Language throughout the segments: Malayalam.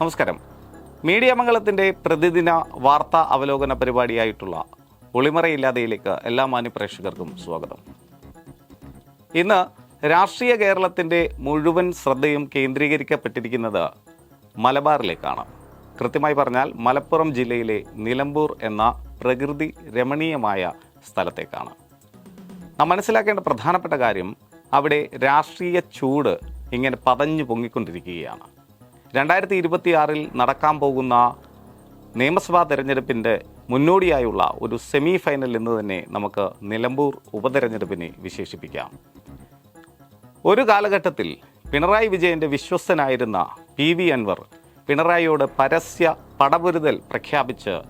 നമസ്കാരം. മീഡിയ മംഗളത്തിന്റെ പ്രതിദിന വാർത്താ അവലോകന പരിപാടിയായിട്ടുള്ള ഒളിമറയില്ലാതെയിലേക്ക് എല്ലാ മാന്യപ്രേക്ഷകർക്കും സ്വാഗതം. ഇന്ന് രാഷ്ട്രീയ കേരളത്തിന്റെ മുഴുവൻ ശ്രദ്ധയും കേന്ദ്രീകരിക്കപ്പെട്ടിരിക്കുന്നത് മലബാറിലേക്കാണ്. കൃത്യമായി പറഞ്ഞാൽ മലപ്പുറം ജില്ലയിലെ നിലമ്പൂർ എന്ന പ്രകൃതി രമണീയമായ സ്ഥലത്തേക്കാണ്. നാം മനസ്സിലാക്കേണ്ട പ്രധാനപ്പെട്ട കാര്യം അവിടെ രാഷ്ട്രീയ ചൂട് ഇങ്ങനെ പതഞ്ഞു പൊങ്ങിക്കൊണ്ടിരിക്കുകയാണ്. രണ്ടായിരത്തി ഇരുപത്തിയാറിൽ നടക്കാൻ പോകുന്ന നിയമസഭാ തെരഞ്ഞെടുപ്പിന്റെ മുന്നോടിയായുള്ള ഒരു സെമി ഫൈനൽ എന്ന് തന്നെ നമുക്ക് നിലമ്പൂർ ഉപതെരഞ്ഞെടുപ്പിനെ വിശേഷിപ്പിക്കാം. ഒരു കാലഘട്ടത്തിൽ പിണറായി വിജയന്റെ വിശ്വസ്തനായിരുന്ന പി വി അൻവർ പിണറായിയോട് പരസ്യ പടപൊരുതൽ പ്രഖ്യാപിച്ച്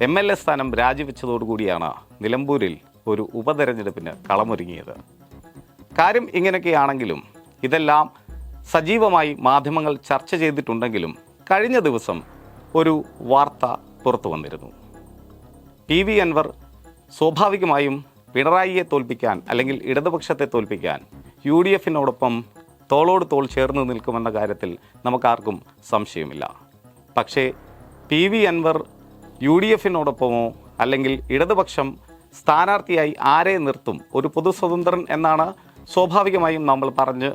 എം എൽ എ സ്ഥാനം രാജിവെച്ചതോടുകൂടിയാണ് നിലമ്പൂരിൽ ഒരു ഉപതെരഞ്ഞെടുപ്പിന് കളമൊരുങ്ങിയത്. കാര്യം ഇങ്ങനെയൊക്കെയാണെങ്കിലും ഇതെല്ലാം സജീവമായി മാധ്യമങ്ങൾ ചർച്ച ചെയ്തിട്ടുണ്ടെങ്കിലും കഴിഞ്ഞ ദിവസം ഒരു വാർത്ത പുറത്തു വന്നിരുന്നു. പി വി അൻവർ സ്വാഭാവികമായും പിണറായിയെ തോൽപ്പിക്കാൻ അല്ലെങ്കിൽ ഇടതുപക്ഷത്തെ തോൽപ്പിക്കാൻ യു ഡി എഫിനോടൊപ്പം തോളോട് തോൾ ചേർന്ന് നിൽക്കുമെന്ന കാര്യത്തിൽ നമുക്കാർക്കും സംശയമില്ല. പക്ഷേ P V Anvar U D എഫിനോടൊപ്പമോ അല്ലെങ്കിൽ ഇടതുപക്ഷം സ്ഥാനാർത്ഥിയായി ആരെ നിർത്തും? ഒരു പൊതു സ്വതന്ത്രൻ എന്നാണ് സ്വാഭാവികമായും നമ്മൾ പറഞ്ഞ്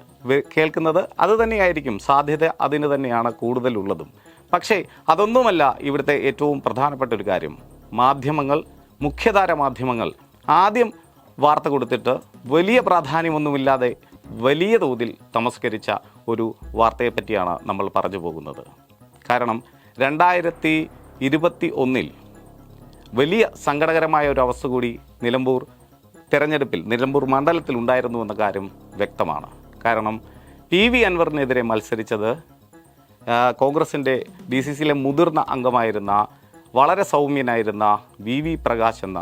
കേൾക്കുന്നത് അത് തന്നെയായിരിക്കും. സാധ്യത അതിന് തന്നെയാണ് കൂടുതലുള്ളതും. പക്ഷേ അതൊന്നുമല്ല ഇവിടുത്തെ ഏറ്റവും പ്രധാനപ്പെട്ട ഒരു കാര്യം. മാധ്യമങ്ങൾ മുഖ്യധാര മാധ്യമങ്ങൾ ആദ്യം വാർത്ത കൊടുത്തിട്ട് വലിയ പ്രാധാന്യമൊന്നുമില്ലാതെ വലിയ തോതിൽ തമസ്കരിച്ച ഒരു വാർത്തയെപ്പറ്റിയാണ് നമ്മൾ പറഞ്ഞു പോകുന്നത്. കാരണം രണ്ടായിരത്തി ഇരുപത്തി ഒന്നിൽ വലിയ സങ്കടകരമായ ഒരു അവസ്ഥ കൂടി നിലമ്പൂർ തെരഞ്ഞെടുപ്പിൽ നിലമ്പൂർ മണ്ഡലത്തിൽ ഉണ്ടായിരുന്നു എന്ന കാര്യം വ്യക്തമാണ്. കാരണം പി വി അൻവറിനെതിരെ മത്സരിച്ചത് കോൺഗ്രസിന്റെ ഡി സി സിയിലെ മുതിർന്ന അംഗമായിരുന്ന വളരെ സൗമ്യനായിരുന്ന വി വി പ്രകാശ് എന്ന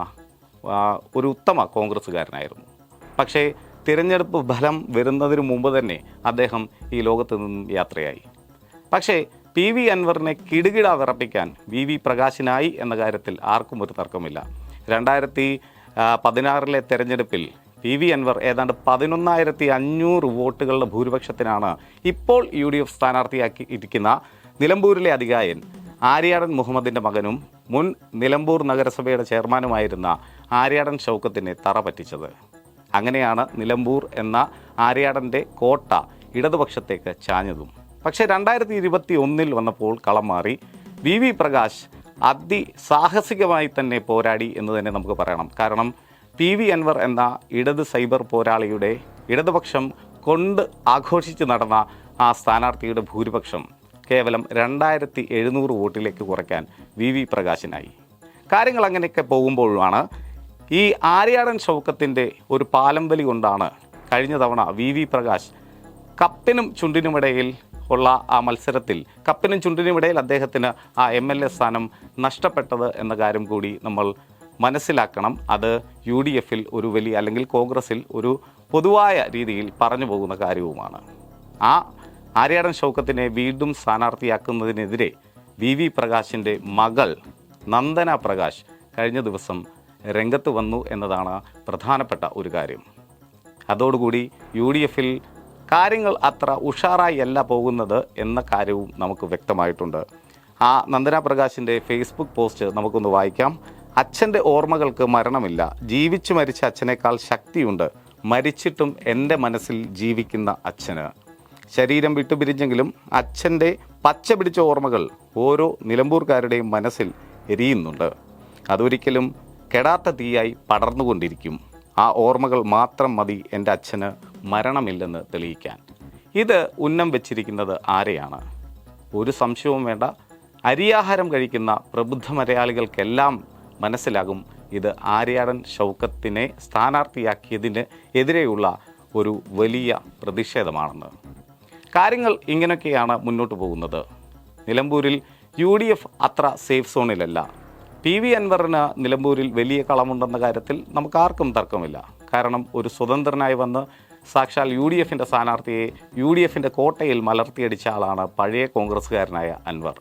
ഒരു ഉത്തമ കോൺഗ്രസ്സുകാരനായിരുന്നു. പക്ഷേ തിരഞ്ഞെടുപ്പ് ഫലം വരുന്നതിന് മുമ്പ് തന്നെ അദ്ദേഹം ഈ ലോകത്ത് നിന്നും യാത്രയായി. പക്ഷേ പി വി അൻവറിനെ കിടുകിട വിറപ്പിക്കാൻ വി വി പ്രകാശിനായി എന്ന കാര്യത്തിൽ ആർക്കും ഒരു തർക്കമില്ല. രണ്ടായിരത്തി പതിനാറിലെ തെരഞ്ഞെടുപ്പിൽ പി വി അൻവർ ഏതാണ്ട് പതിനൊന്നായിരത്തി അഞ്ഞൂറ് വോട്ടുകളുടെ ഭൂരിപക്ഷത്തിനാണ് ഇപ്പോൾ യു ഡി എഫ് സ്ഥാനാർത്ഥിയാക്കി ഇരിക്കുന്ന നിലമ്പൂരിലെ അധികായൻ ആര്യാടൻ മുഹമ്മദിന്റെ മകനും മുൻ നിലമ്പൂർ നഗരസഭയുടെ ചെയർമാനുമായിരുന്ന ആര്യാടൻ ഷൗക്കത്തിനെ തറ പറ്റിച്ചത് അങ്ങനെയാണ് നിലമ്പൂർ എന്ന ആര്യാടന്റെ കോട്ട ഇടതുപക്ഷത്തേക്ക് ചാഞ്ഞതും. പക്ഷേ രണ്ടായിരത്തി ഇരുപത്തി ഒന്നിൽ വന്നപ്പോൾ കളം മാറി വി വി പ്രകാശ് അതിസാഹസികമായി തന്നെ പോരാടി എന്ന് തന്നെ നമുക്ക് പറയണം. കാരണം പി വി അൻവർ എന്ന ഇടത് സൈബർ പോരാളിയുടെ ഇടതുപക്ഷം കൊണ്ട് ആഘോഷിച്ച് നടന്ന ആ സ്ഥാനാർത്ഥിയുടെ ഭൂരിപക്ഷം കേവലം രണ്ടായിരത്തി എഴുന്നൂറ് വോട്ടിലേക്ക് കുറയ്ക്കാൻ വി വി പ്രകാശിനായി. കാര്യങ്ങൾ അങ്ങനെയൊക്കെ പോകുമ്പോഴുമാണ് ഈ ആര്യാടൻ ഷൗക്കത്തിന്റെ ഒരു പാലംവലി കൊണ്ടാണ് കഴിഞ്ഞ തവണ വി വി പ്രകാശ് കപ്പിനും ചുണ്ടിനുമിടയിൽ ഉള്ള ആ മത്സരത്തിൽ കപ്പിനും ചുണ്ടിനും ഇടയിൽ അദ്ദേഹത്തിന് ആ എം എൽ എ സ്ഥാനം നഷ്ടപ്പെട്ടത് എന്ന കാര്യം കൂടി നമ്മൾ മനസ്സിലാക്കണം. അത് യു ഡി എഫിൽ ഒരു വലിയ അല്ലെങ്കിൽ കോൺഗ്രസിൽ ഒരു പൊതുവായ രീതിയിൽ പറഞ്ഞു പോകുന്ന കാര്യവുമാണ്. ആ ആര്യാടൻ ഷൗക്കത്തിനെ വീണ്ടും സ്ഥാനാർത്ഥിയാക്കുന്നതിനെതിരെ വി വി പ്രകാശിന്റെ മകൾ നന്ദന പ്രകാശ് കഴിഞ്ഞ ദിവസം രംഗത്ത് വന്നു എന്നതാണ് പ്രധാനപ്പെട്ട ഒരു കാര്യം. അതോടുകൂടി യു ഡി എഫിൽ കാര്യങ്ങൾ അത്ര ഉഷാറായി അല്ല പോകുന്നത് എന്ന കാര്യവും നമുക്ക് വ്യക്തമായിട്ടുണ്ട്. ആ നന്ദന പ്രകാശിന്റെ ഫേസ്ബുക്ക് പോസ്റ്റ് നമുക്കൊന്ന് വായിക്കാം. അച്ഛന്റെ ഓർമ്മകൾക്ക് മരണമില്ല. ജീവിച്ചു മരിച്ച അച്ഛനേക്കാൾ ശക്തിയുണ്ട്. മരിച്ചിട്ടും എന്റെ മനസ്സിൽ ജീവിക്കുന്ന അച്ഛന്. ശരീരം വിട്ടുപിരിഞ്ഞെങ്കിലും അച്ഛന്റെ പച്ച പിടിച്ച ഓർമ്മകൾ ഓരോ നിലമ്പൂർക്കാരുടെയും മനസ്സിൽ എരിയുന്നുണ്ട്. അതൊരിക്കലും കെടാത്ത തീയായി പടർന്നുകൊണ്ടിരിക്കും. ആ ഓർമ്മകൾ മാത്രം മതി എന്റെ അച്ഛന്. മരണമില്ലെന്ന് തെളിയിക്കാൻ. ഇത് ഉന്നം വെച്ചിരിക്കുന്നത് ആരെയാണ്? ഒരു സംശയവും വേണ്ട. അരിയാഹാരം കഴിക്കുന്ന പ്രബുദ്ധ മലയാളികൾക്കെല്ലാം മനസ്സിലാകും ഇത് ആര്യാടൻ ഷൗക്കത്തിനെ സ്ഥാനാർത്ഥിയാക്കിയതിന് എതിരെയുള്ള ഒരു വലിയ പ്രതിഷേധമാണെന്ന്. കാര്യങ്ങൾ ഇങ്ങനെയൊക്കെയാണ് മുന്നോട്ട് പോകുന്നത്. നിലമ്പൂരിൽ യു ഡി എഫ് അത്ര സേഫ് സോണിലല്ല. പി വി അൻവറിന് നിലമ്പൂരിൽ വലിയ കളമുണ്ടെന്ന കാര്യത്തിൽ നമുക്ക് ആർക്കും തർക്കമില്ല. കാരണം ഒരു സ്വതന്ത്രനായി വന്ന് സാക്ഷാൽ യു ഡി എഫിന്റെ സ്ഥാനാർത്ഥിയെ യു ഡി എഫിന്റെ കോട്ടയിൽ മലർത്തിയടിച്ച ആളാണ് പഴയ കോൺഗ്രസ്സുകാരനായ അൻവർ.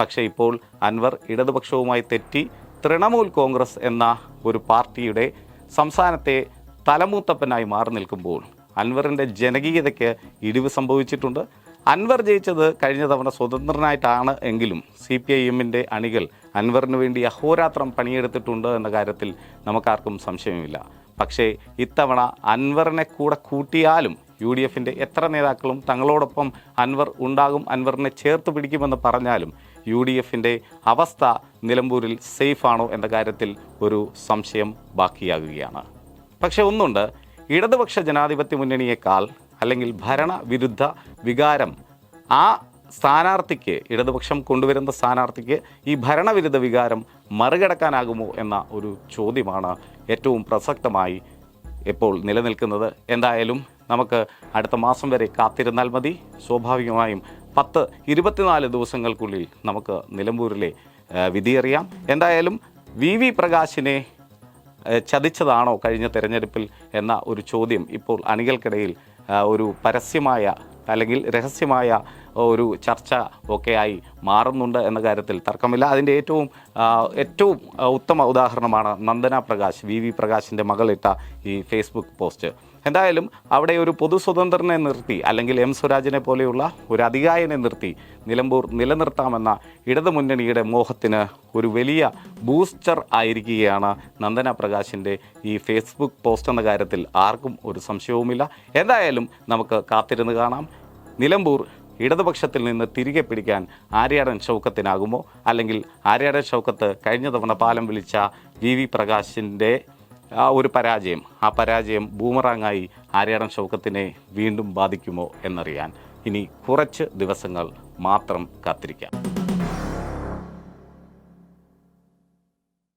പക്ഷേ ഇപ്പോൾ അൻവർ ഇടതുപക്ഷവുമായി തെറ്റി തൃണമൂൽ കോൺഗ്രസ് എന്ന ഒരു പാർട്ടിയുടെ സംസ്ഥാനത്തെ തലമൂത്തപ്പനായി മാറി നിൽക്കുമ്പോൾ അൻവറിന്റെ ജനകീയതയ്ക്ക് ഇടിവ് സംഭവിച്ചിട്ടുണ്ട്. അൻവർ ജയിച്ചത് കഴിഞ്ഞ തവണ സ്വതന്ത്രനായിട്ടാണ് എങ്കിലും സി പി ഐ എമ്മിന്റെ അണികൾ അൻവറിന് വേണ്ടി അഹോരാത്രം പണിയെടുത്തിട്ടുണ്ട് എന്ന കാര്യത്തിൽ നമുക്കാർക്കും സംശയമില്ല. പക്ഷേ ഇത്തവണ അൻവറിനെ കൂടെ കൂട്ടിയാലും യു ഡി എഫിന്റെ എത്ര നേതാക്കളും തങ്ങളോടൊപ്പം അൻവർ ഉണ്ടാകും അൻവറിനെ ചേർത്ത് പിടിക്കുമെന്ന് പറഞ്ഞാലും യു ഡി എഫിന്റെ അവസ്ഥ നിലമ്പൂരിൽ സേഫാണോ എന്ന കാര്യത്തിൽ ഒരു സംശയം ബാക്കിയാകുകയാണ്. പക്ഷേ ഒന്നുണ്ട്. ഇടതുപക്ഷ ജനാധിപത്യ മുന്നണിയേക്കാൾ അല്ലെങ്കിൽ ഭരണവിരുദ്ധ വികാരം ആ സ്ഥാനാർത്ഥിക്ക് ഇടതുപക്ഷം കൊണ്ടുവരുന്ന സ്ഥാനാർത്ഥിക്ക് ഈ ഭരണവിരുദ്ധ വികാരം മറികടക്കാനാകുമോ എന്ന ഒരു ചോദ്യമാണ് ഏറ്റവും പ്രസക്തമായി ഇപ്പോൾ നിലനിൽക്കുന്നത്. എന്തായാലും നമുക്ക് അടുത്ത മാസം വരെ കാത്തിരുന്നാൽ മതി. സ്വാഭാവികമായും പത്ത് ഇരുപത്തിനാല് ദിവസങ്ങൾക്കുള്ളിൽ നമുക്ക് നിലമ്പൂരിലെ വിധി വിധിയറിയാം എന്തായാലും വി. വി. പ്രകാശിനെ ചതിച്ചതാണോ കഴിഞ്ഞ തെരഞ്ഞെടുപ്പിൽ എന്ന ഒരു ചോദ്യം ഇപ്പോൾ അണികൾക്കിടയിൽ ഒരു പരസ്യമായ അല്ലെങ്കിൽ രഹസ്യമായ ഒരു ചർച്ച ഒക്കെയായി മാറുന്നുണ്ട് എന്ന കാര്യത്തിൽ തർക്കമില്ല. അതിന്റെ ഏറ്റവും ഏറ്റവും ഉത്തമ ഉദാഹരണമാണ് നന്ദന പ്രകാശ് വി വി പ്രകാശിന്റെ മകളിട്ട ഈ ഫേസ്ബുക്ക് പോസ്റ്റ്. എന്തായാലും അവിടെ ഒരു പൊതു സ്വതന്ത്രനെ നിർത്തി അല്ലെങ്കിൽ എം സ്വരാജിനെ പോലെയുള്ള ഒരു അധികായനെ നിർത്തി നിലമ്പൂർ നിലനിർത്താമെന്ന ഇടതുമുന്നണിയുടെ മോഹത്തിന് ഒരു വലിയ ബൂസ്റ്റർ ആയിരിക്കുകയാണ് നന്ദന പ്രകാശിന്റെ ഈ ഫേസ്ബുക്ക് പോസ്റ്റ് എന്ന കാര്യത്തിൽ ആർക്കും ഒരു സംശയവുമില്ല. എന്തായാലും നമുക്ക് കാത്തിരുന്ന് കാണാം. നിലമ്പൂർ ഇടതുപക്ഷത്തിൽ നിന്ന് തിരികെ പിടിക്കാൻ ആര്യാടൻ ഷൗക്കത്തിനാകുമോ? അല്ലെങ്കിൽ ആര്യാടൻ ഷൗക്കത്ത് കഴിഞ്ഞ തവണ പാലം വിളിച്ച വി വി പ്രകാശിന്റെ ആ ഒരു പരാജയം ആ പരാജയം ബൂമറാങ്ങായി ആര്യാടൻ ഷൗക്കത്തിനെ വീണ്ടും ബാധിക്കുമോ എന്നറിയാൻ ഇനി കുറച്ച് ദിവസങ്ങൾ മാത്രം കാത്തിരിക്കാം.